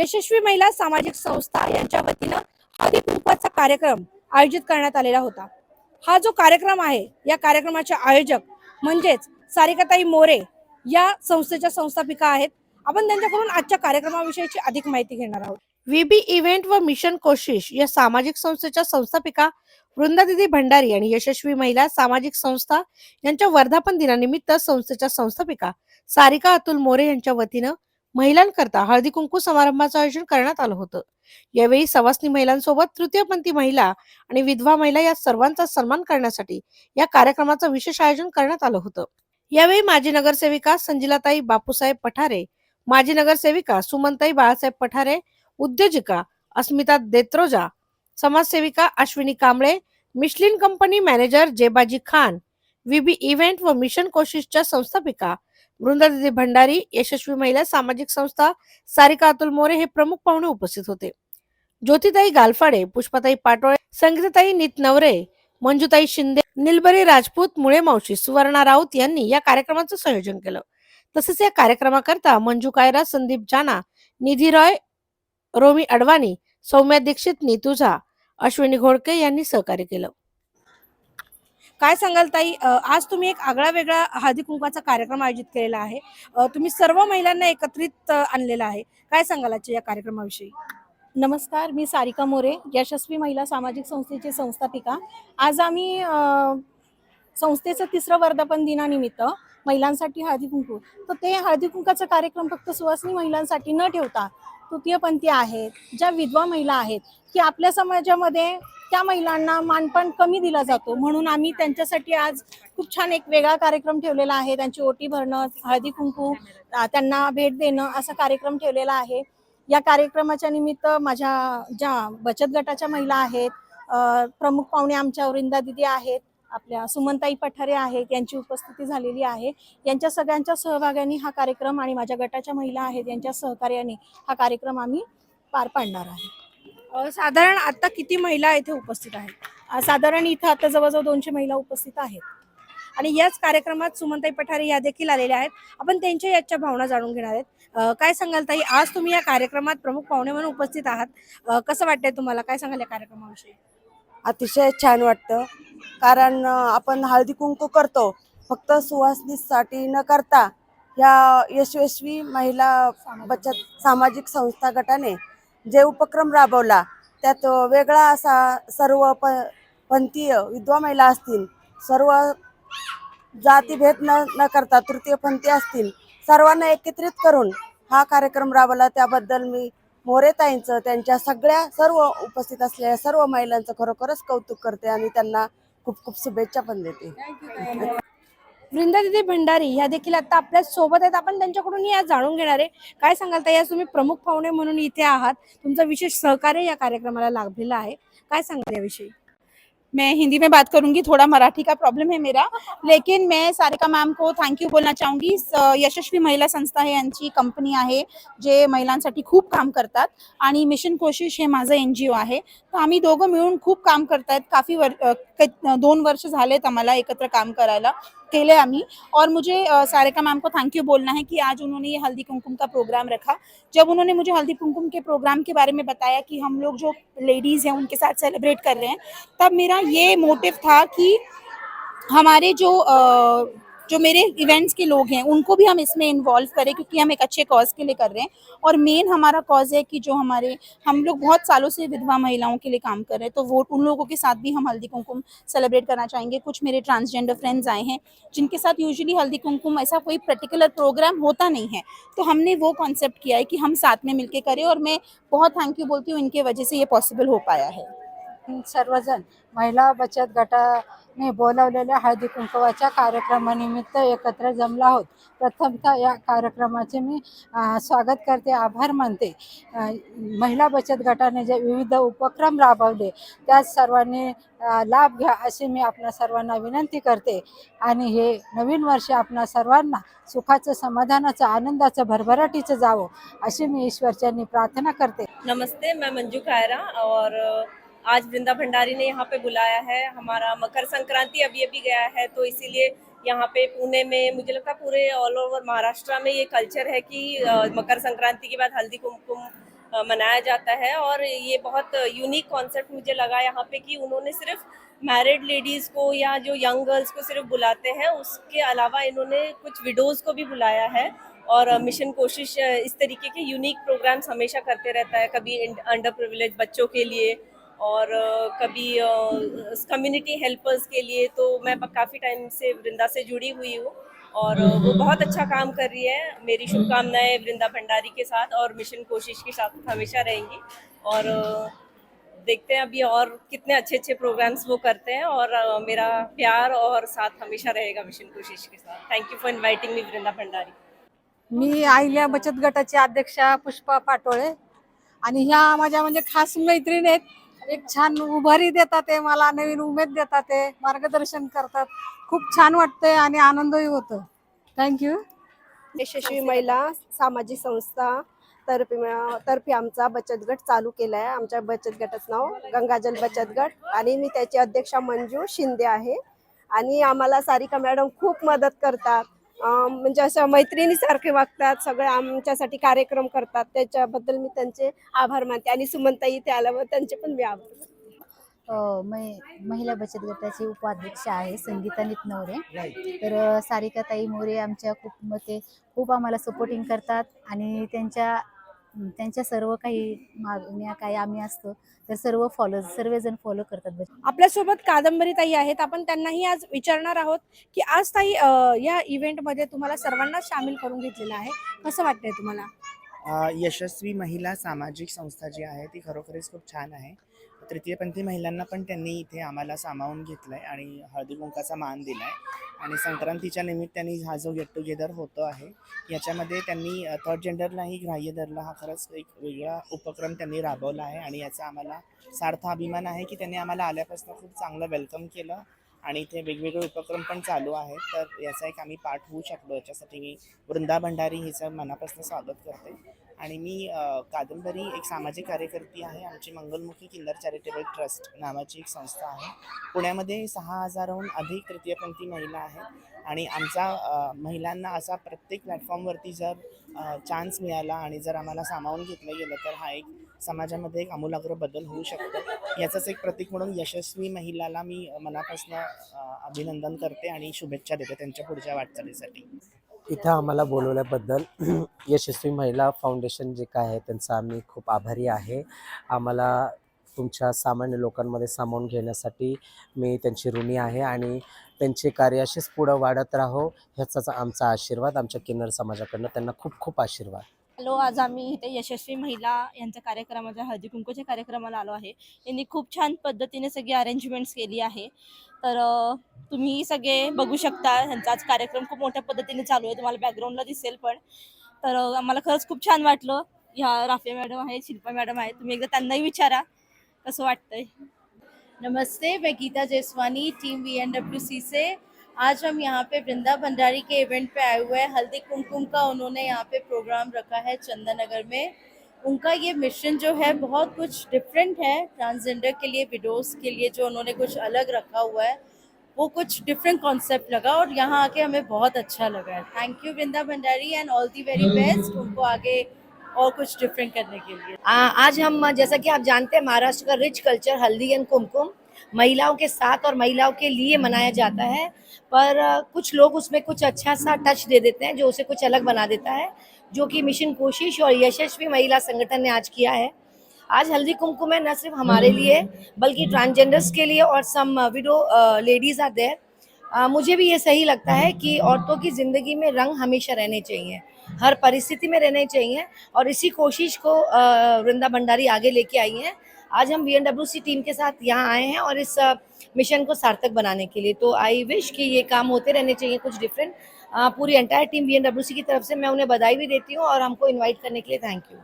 यशस्वी महिला सामाजिक संस्था यांच्या वतीनं हळदी कुंकवाचा कार्यक्रम आयोजित करण्यात आलेला होता. हा जो कार्यक्रम आहे या कार्यक्रमाचे आयोजक म्हणजेच सारिकाताई मोरे या संस्थेच्या संस्थापिका आहेत. आपण त्यांच्याकडून आजच्या कार्यक्रमाविषयीची अधिक माहिती घेणार आहोत. व्हीबी इव्हेंट व मिशन कोशिश या सामाजिक संस्थेच्या संस्थापिका वृंदादिदी भंडारी आणि यशस्वी महिला सामाजिक संस्था यांच्या वर्धापन दिनानिमित्त संस्थेच्या संस्थापिका सारिका अतुल मोरे यांच्या वतीनं महिलांकरता हळदी कुंकू समारंभाचं आयोजन करण्यात आलं होतं. यावेळी सवासनी महिलांसोबत तृतीयपंथी महिला आणि विधवा महिला या सर्वांचा सन्मान करण्यासाठी या कार्यक्रमाचं विशेष आयोजन करण्यात आलं होतं. यावेळी माजी नगरसेविका संजिलाताई बापूसाहेब पठारे माजी नगरसेविका सुमनताई बाळासाहेब पठारे उद्योजिका अस्मिता देत्रोजा समाजसेविका Ashwini Kamble Michelin company manager Jebaji Khan विबी event व मिशन कोशिशच्या संस्थापिका वृंदादिदी भंडारी यशस्वी महिला सामाजिक संस्था सारिका अतुल मोरे हे प्रमुख पाहुणे उपस्थित होते. ज्योतिताई गालफाडे पुष्पाताई पाटोळे संगीताताई नीत नवरे मंजुताई शिंदे निलबरी राजपूत मुळे मावशी सुवर्णा राऊत यांनी या कार्यक्रमाचं संयोजन केलं. तसेच या कार्यक्रमाकरता मंजू कायरा संदीप जाना निधी रॉय रोमी अडवाणी सौम्या दीक्षित नीतुझा अश्विनी घोडके यांनी सहकार्य केलं. काय सांगाल ताई? आज तुम्ही एक आगळा वेगळा हळदी कुंकवाचा कार्यक्रम आयोजित केलेला आहे. तुम्ही सर्व महिलांना एकत्रित आणलेला आहे. काय सांगाल आजच्या या कार्यक्रमाविषयी? नमस्कार मी सारिका मोरे यशस्वी महिला सामाजिक संस्थेची संस्थापिका. आज आम्ही संस्थेचं तिसरं वर्धापन दिनानिमित्त महिलांसाठी हळदी कुंकू. तर ते हळदी कुंकाचा कार्यक्रम फक्त सुवासनी महिलांसाठी न ठेवता तृतीयपंथी आहेत ज्या विधवा महिला आहेत की आपल्या समाजामध्ये त्या महिलांना मानपान कमी दिला जातो. म्हणून आम्ही त्यांच्यासाठी आज खूप छान एक वेगळा कार्यक्रम ठेवलेला आहे. त्यांची ओटी भरणं हळदी कुंकू त्यांना भेट देणं असा कार्यक्रम ठेवलेला आहे. या कार्यक्रमाच्या निमित्त माझ्या ज्या बचत गटाच्या महिला आहेत प्रमुख पाहुणे आमच्या वृंदा दिदी आहेत आपल्या सुमनताई पठारे आहेत यांची उपस्थिती झालेली आहे. यांच्या सगळ्यांच्या सहभागाने हा कार्यक्रम आणि माझ्या गटाच्या महिला आहेत यांच्या सहकार्याने हा कार्यक्रम आम्ही पार पाडणार आहे. साधारण आता किती महिला इथे उपस्थित आहेत? साधारण इथं आता जवळजवळ दोनशे महिला उपस्थित आहेत. आणि याच कार्यक्रमात सुमनताई पठारे या देखील आलेल्या आहेत. आपण त्यांच्या याच्या भावना जाणून घेणार आहेत. काय सांगाल ताई? आज तुम्ही या कार्यक्रमात प्रमुख पाहुणे म्हणून उपस्थित आहात. कसं वाटतंय तुम्हाला? काय सांगाल या कार्यक्रमाविषयी? अतिशय छान वाटतं. कारण आपण हळदी कुंकू करतो. फक्त सुवासनीसाठी न करता या यशस्वी महिला बचत सामाजिक संस्था गटाने जे उपक्रम राबवला त्यात वेगळा असा सर्व प पंथीय विधवा महिला असतील सर्व जातीभेद न न करता तृतीयपंथी असतील सर्वांना एकत्रित करून हा कार्यक्रम राबवला. त्याबद्दल मी मोरेताईंचं त्यांच्या सगळ्या सर्व उपस्थित असलेल्या सर्व महिलांचं खरोखरच कौतुक करते आणि त्यांना खूप खूप शुभेच्छा पण देते. वृंदा दिदी भंडारी ह्या देखील आता आपल्यासोबत आहेत. आपण त्यांच्याकडून या जाणून घेणार आहे. काय सांगाल ताई? आज तुम्ही प्रमुख पाहुणे म्हणून इथे आहात. तुमचा विशेष सहकार्य या कार्यक्रमाला लाभलेला आहे. काय सांगाल याविषयी? मैं हिंदी में बात करूंगी. थोड़ा मराठी का प्रॉब्लम है मेरा. लेकिन मैं सारिका मॅम को थँक्यू बोलना चाहूंगी. यशस्वी महिला संस्था हे यांची कंपनी आहे जे महिलांसाठी खूप काम करतात. आणि मिशन कोशिश हे माझं एन जी ओ आहे. तर आम्ही दोघं मिळून खूप काम करतायत. काफी वर दोन वर्ष झालेत आम्हाला एकत्र काम करायला. केले अमी और मुझे सारे सारिका मैम को थैंक यू बोलना है कि आज उन्होंने ये हल्दी कुमकुम का प्रोग्राम रखा। जब उन्होंने मुझे हल्दी कुमकुम के प्रोग्राम के बारे में बताया कि हम लोग जो लेडीज़ हैं उनके साथ सेलिब्रेट कर रहे हैं तब मेरा ये मोटिव था कि हमारे जो अ, जो मेरे इवेंट्स के लोग हैं, उनको भी हम इसमें इन्वॉल्व करें, क्योंकि हम एक अच्छे कॉज के लिए कर रहे हैं। और मेन हमारा कॉज है कि जो हमारे, हम लोग बहुत सालों से विधवा महिलाओं के लिए काम कर रहे हैं तो वो, उन लोगों के साथ भी हम हल्दी कुमकुम सेलिब्रेट करना चाहेंगे। कुछ मेरे ट्रांसजेंडर फ्रेंड्स आए हैं, जिनके साथ यूजली हल्दी कुमकुम ऐसा कोई पर्टिकुलर प्रोग्राम होता नहीं है तो हमने वो कॉन्सेप्ट किया है कि हम साथ में मिलके करें और मैं बहुत थैंक यू बोलती हूँ, इनके वजह से ये पॉसिबल हो पाया है। सर्वजण महिला बचत ने बोलावलेल्या हळदी कुंकवाच्या कार्यक्रमानिमित्त एकत्र जमला आहोत. प्रथमतः या कार्यक्रमाचे मी स्वागत करते आभार मानते. महिला बचत गटाने जे विविध उपक्रम राबवले त्यात सर्वांनी लाभ घ्या अशी मी आपल्या सर्वांना विनंती करते. आणि हे नवीन वर्ष आपणा सर्वांना सुखाचं समाधानाचं आनंदाचं भरभराटीचं जावं अशी मी ईश्वरच्यांनी प्रार्थना करते. नमस्ते मैं मंजू खायरा और आज वृंदा भंडारी ने यहाँ पे बुलाया है। हमारा मकर संक्रांति अभी अभी गया है तो इसीलिए यहाँ पे पुणे में, मुझे लगता है पूरे ऑल ओवर महाराष्ट्र में ये कल्चर है कि मकर संक्रांति के बाद हल्दी कुमकुम मनाया जाता है। और ये बहुत यूनिक कॉन्सेप्ट मुझे लगा यहाँ पे कि उन्होंने सिर्फ़ मैरिड लेडीज़ को या जो यंग गर्ल्स को सिर्फ़ बुलाते हैं, उसके अलावा इन्होंने कुछ विडोज़ को भी बुलाया है। और मिशन कोशिश, इस तरीके के यूनिक प्रोग्राम्स हमेशा करते रहता है, कभी अंडर प्रिविलेज बच्चों के लिए और कभी कम्युनिटी हेल्पर्स के लिए तो मैं काफ़ी टाइम से वृंदा से जुड़ी हुई हूँ और वो बहुत अच्छा काम कर रही है। मेरी शुभकामनाएँ वृंदा भंडारी के साथ और मिशन कोशिश के साथ हमेशा रहेंगी। और देखते हैं अभी और कितने अच्छे अच्छे प्रोग्राम्स वो करते हैं और मेरा प्यार और साथ हमेशा रहेगा मिशन कोशिश के साथ। Thank you for inviting me Vrinda Bhandari. मी आहिल्या बचत गटाची अध्यक्षा पुष्पा पाटोळे आणि ह्या माझ्या म्हणजे खास मैत्रीण आहेत. एक छान उभारी देतात ते मला नवीन उमेद देतात ते मार्गदर्शन करतात. खूप छान वाटतंय आणि आनंदही होतो थँक्यू यशस्वी महिला सामाजिक संस्था तर्फे तर्फे आमचा बचत गट चालू केला आहे आमच्या बचत गटाचं नाव गंगाजल बचत गट आणि मी त्याची अध्यक्षा मंजू शिंदे आहे. आणि आम्हाला सारिका मॅडम खूप मदत करतात. म्हणजे असं मैत्रिणीसारखे वागतात सगळे आमच्यासाठी कार्यक्रम करतात त्याच्याबद्दल मी त्यांचे आभार मानते आणि सुमनताई इथे आल्यावर त्यांचे पण मी आभार मानते. मै महिला बचत गटाची उपाध्यक्ष आहे संगीता नितनवरे तर सारिकाताई मोरे आमच्या खूप मते खूप आम्हाला सपोर्टिंग करतात आणि त्यांच्या त्यांच्या सर्व काही मागण्या काही आम्ही असतो तर सर्व फॉलो सर्वजण फॉलो करतात आपल्यासोबत कादंबरी ताई आहेत. आपण त्यांनाही आज विचारणार आहोत की आज ताई या इव्हेंटमध्ये तुम्हाला सर्वांना सामील करून घेतलेलं आहे. कसं वाटतंय तुम्हाला? यशस्वी महिला सामाजिक संस्था जी आहे ती खरोखरीच खूप छान आहे. तृतीयपंथी महिलांना पण त्यांनी इथे आम्हाला सामावून घेतलं आहे आणि हळदी कुंकाचा मान दिला आहे आणि संक्रांतीच्या निमित्ताने हा जो गेट टुगेदर होतो आहे याच्यामध्ये त्यांनी थर्ड जेंडरलाही ग्राह्य धरला. हा खरंच एक वेगळा उपक्रम त्यांनी राबवला आहे आणि याचा आम्हाला सार्थ अभिमान आहे की त्यांनी आम्हाला आल्यापासून खूप चांगलं वेलकम केलं. आणि इथे वेगवेगळे उपक्रम पण चालू आहेत. तर याचा एक आम्ही पाठ होऊ शकलो. याच्यासाठी मी वृंदा भंडारी हिचं मनापासून स्वागत करते. आणि मी कादंबरी एक सामाजिक कार्यकर्ती आहे. आमची मंगलमुखी किल्लर चॅरिटेबल ट्रस्ट नावाची एक संस्था आहे. पुण्यामध्ये सहा हजाराहून अधिक तृतीयपंथी महिला आहेत. आणि आमचा महिलांना असा प्रत्येक प्लॅटफॉर्मवरती जर चान्स मिळाला आणि जर आम्हाला सामावून घेतलं गेलं तर हा एक समाजामध्ये एक आमूलाग्र बदल होऊ शकतो. याचंच एक प्रतीक म्हणून यशस्वी महिलाला मी मनापासून अभिनंदन करते आणि शुभेच्छा देते त्यांच्या पुढच्या वाटचालीसाठी. इथं आम्हाला बोलवल्याबद्दल यशस्वी महिला फाउंडेशन जे काय आहे त्यांचा आम्ही खूप आभारी आहे. आम्हाला तुमच्या सामान्य लोकांमध्ये सामावून घेण्यासाठी मी त्यांची ऋणी आहे आणि त्यांचे कार्य असेच पुढं वाढत राहो ह्याचाच आमचा आशीर्वाद आमच्या किन्नर समाजाकडनं. त्यांना खूप खूप आशीर्वाद. हॅलो आज आम्ही इथे यशस्वी महिला यांच्या कार्यक्रमाच्या हळदी कुंकूच्या कार्यक्रमाला आलो आहे. यांनी खूप छान पद्धतीने सगळी अरेंजमेंट्स केली आहे. तर तुम्ही सगळे बघू शकता यांचा आज कार्यक्रम खूप मोठ्या पद्धतीने चालू आहे. तुम्हाला बॅकग्राऊंडला दिसेल पण. तर आम्हाला खरंच खूप छान वाटलं. ह्या राफे मॅडम आहेत शिल्पा मॅडम आहेत. तुम्ही एकदा त्यांनाही विचारा कसं वाटतंय. नमस्ते मैं Geeta Jeswani team V N W C से आज हम यहाँ पे वृंदा भंडारी के इवेंट पे आए हुए हैं। हल्दी कुमकुम का उन्होंने यहाँ पे प्रोग्राम रखा है चंदन नगर में। उनका ये मिशन जो है बहुत कुछ डिफरेंट है। ट्रांसजेंडर के लिए विडोज के लिए जो उन्होंने कुछ अलग रखा हुआ है, वो कुछ डिफरेंट कॉन्सेप्ट लगा और यहाँ आके हमें बहुत अच्छा लगा है। Thank you Vrinda Bhandari and all the very best उनको आगे और कुछ डिफरेंट करने के लिए। आ- आज हम, जैसा कि आप जानते हैं, महाराष्ट्र का rich culture haldi and kumkum. महिलाओं के साथ और महिलाओं के लिए मनाया जाता है। पर कुछ लोग उसमें कुछ अच्छा सा टच दे देते हैं जो उसे कुछ अलग बना देता है जो कि मिशन कोशिश और यशस्वी महिला संगठन ने आज किया है। आज हल्दी कुमकुम है न सिर्फ़ हमारे लिए बल्कि ट्रांसजेंडर्स के लिए और some widow ladies are there मुझे भी ये सही लगता है कि औरतों की ज़िंदगी में रंग हमेशा रहने चाहिए हर परिस्थिति में रहने चाहिए और इसी कोशिश को वृंदा भंडारी आगे लेके आई हैं। आज हम बी सी टीम के साथ यहाँ आए हैं और इस मिशन को सार्थक बनाने के लिए। तो आई विश कि ये काम होते रहने चाहिए कुछ डिफरेंट पूरी एंटायर टीम वी की तरफ़ से मैं उन्हें बधाई भी देती हूँ और हमको इन्वाइट करने के लिए थैंक यू